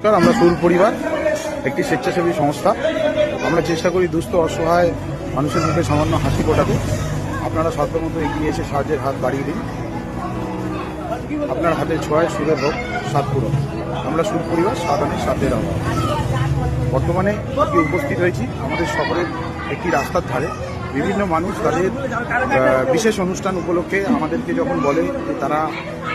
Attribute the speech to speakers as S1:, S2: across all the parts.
S1: Sir, আমরা সুর পরিবার, একটি স্বেচ্ছাসেবী সংস্থা। আমরা চেষ্টা করি দুস্থ, অসহায় মানুষের মুখে সামান্য হাসি ফোটাতে। আপনারা সাধ্যমতো এগিয়ে এসে সাহায্যের হাত বাড়িয়ে দিন। আপনার হাতে ছোঁয়ায় সুরের হোক সাতপুরো আমরা সুর পরিবার সাধারণের সাথে রাখব বর্তমানে কি উপস্থিত হয়েছি আমাদের শহরের একটি রাস্তার ধারে। বিভিন্ন মানুষ তাদের বিশেষ অনুষ্ঠান উপলক্ষে আমাদেরকে যখন বলে যে তারা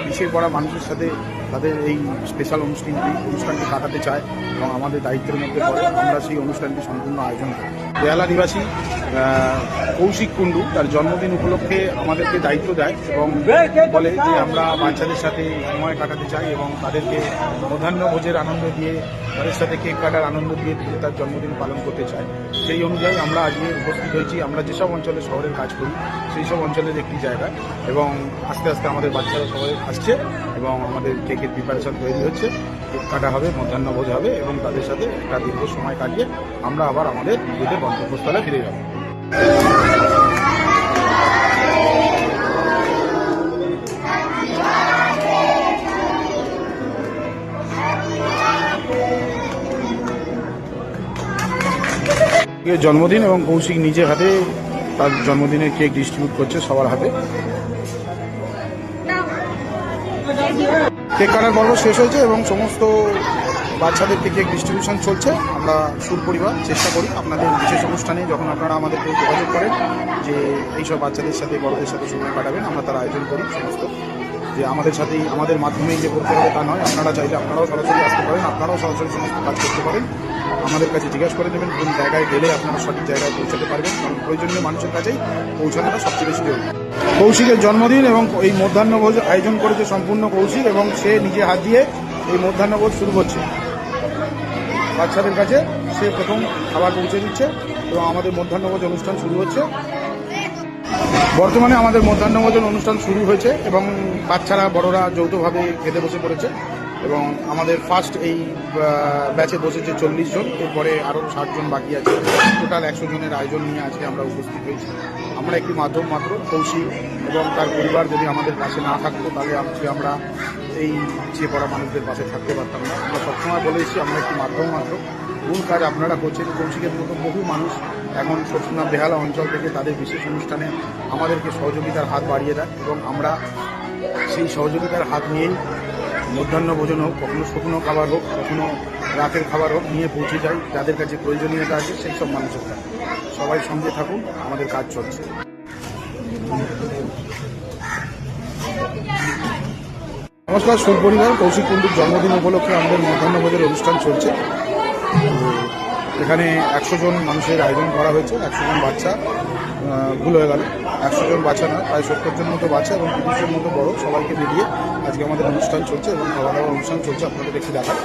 S1: পিছিয়ে পড়া মানুষের সাথে তাদের এই স্পেশাল অনুষ্ঠানটি অনুষ্ঠানটি কাটাতে চায় এবং আমাদের দায়িত্বের মধ্যে পড়ে। আমরা সেই অনুষ্ঠানটি সম্পূর্ণ আয়োজন করি বেহালা নিবাসী কৌশিক কুণ্ডু, তার জন্মদিন উপলক্ষে আমাদেরকে দায়িত্ব দেয় এবং বলে যে আমরা বাচ্চাদের সাথে সময় কাটাতে চাই এবং তাদেরকে মধ্যাহ্ন ভোজের আনন্দ দিয়ে, তাদের সাথে কেক কাটার আনন্দ দিয়ে তার জন্মদিন পালন করতে চাই। সেই অনুযায়ী আমরা আজকে উপস্থিত হয়েছি। আমরা যেসব অঞ্চলে শহরের কাজ করি, সেই সব অঞ্চলের একটি জায়গা এবং আস্তে আস্তে আমাদের বাচ্চারা সবাই আসছে এবং আমাদের কেকের প্রিপারেশন তৈরি হচ্ছে। কেক কাটা হবে, মধ্যাহ্ন ভোজ হবে এবং তাদের সাথে একটা দীর্ঘ সময় কাটিয়ে আমরা আবার আমাদের নিজেদের গন্তব্যস্থলে ফিরে জন্মদিন এবং কৌশিক নিজে হাতে তার জন্মদিনে কেক ডিস্ট্রিবিউট করছে সবার হাতে। কেক কাটার পর্ব শেষ হয়েছে এবং সমস্ত বাচ্চাদেরকে কেক ডিস্ট্রিবিউশন চলছে। আমরা সুর পরিবার চেষ্টা করি আপনাদের বিশেষ অনুষ্ঠানে যখন আপনারা আমাদেরকে যোগাযোগ করেন যে এইসব বাচ্চাদের সাথে, বড়দের সাথে সময় কাটাবেন, আমরা তার আয়োজন করি সমস্ত। যে আমাদের সাথেই, আমাদের মাধ্যমেই যে করতে হবে তা নয়, আপনারা চাইলে আপনারাও সরাসরি আসতে পারেন, আপনারাও সরাসরি সমস্ত কাজ করতে পারেন। আমাদের কাছে জিজ্ঞাসা করে দেবেন কোন জায়গায় গেলে আপনারা সঠিক জায়গায় পৌঁছাতে পারবেন, কারণ প্রয়োজনীয় মানুষের কাছেই পৌঁছানোটা সবচেয়ে বেশি জরুরি। কৌশিকের জন্মদিন এবং এই মধ্যাহ্নভোজ আয়োজন করেছে সম্পূর্ণ কৌশিক এবং সে নিজে হাত দিয়ে এই মধ্যাহ্নভোজ শুরু করছে। বাচ্চাদের কাছে সে প্রথম খাবার পৌঁছে দিচ্ছে এবং আমাদের মধ্যাহ্নভোজ অনুষ্ঠান শুরু হচ্ছে। বর্তমানে আমাদের মধ্যাহ্নভোজন অনুষ্ঠান শুরু হয়েছে এবং বাচ্চারা, বড়রা যৌথভাবে খেতে বসে পড়েছে। এবং আমাদের ফার্স্ট এই ব্যাচে বসেছে চল্লিশ জন, এরপরে আরও ষাটজন বাকি আছে। টোটাল একশো জনের আয়োজন নিয়ে আজকে আমরা উপস্থিত হয়েছি। আমরা একটি মাধ্যম মাত্র, কৌশিক এবং তার পরিবার যদি আমাদের পাশে না থাকতো, তাহলে আজকে আমরা এই পিছিয়ে পড়া মানুষদের পাশে থাকতে পারতাম না। আমরা সবসময় বলে এসেছি, আমরা একটি মাধ্যম মাত্র। মূল কাজ আপনারা করছেন, কৌশিকের মতো বহু মানুষ এখন সবসময় বেহালা অঞ্চল থেকে তাদের বিশেষ অনুষ্ঠানে আমাদেরকে সহযোগিতার হাত বাড়িয়ে দেয় এবং আমরা সেই সহযোগিতার হাত নিয়েই মধ্যাহ্ন ভোজন হোক, কখনো শুকনো খাবার হোক, কখনো রাতের খাবার হোক নিয়ে পৌঁছে যাই। যাদের কাছে প্রয়োজনীয়তা আছে, সেই সব মানুষের কাছে সবাই সঙ্গে থাকুন, আমাদের কাজ চলছে। নমস্কার, সুর পরিবার, কৌশিক কুণ্ডুর জন্মদিন উপলক্ষে আমাদের মধ্যাহ্নভোজের অনুষ্ঠান চলছে। এখানে একশো জন মানুষের আয়োজন করা হয়েছে, একশো জন বাচ্চা ভুল হয়ে গেল। একশো জন বাচ্চা না, প্রায় সত্তর জন মতো বাচ্চা এবং তিরিশ মতো বড়, সবাইকে মিলিয়ে আজকে আমাদের অনুষ্ঠান চলছে এবং খাওয়া দাওয়ার অনুষ্ঠান চলছে আপনাদের একটু দেখায়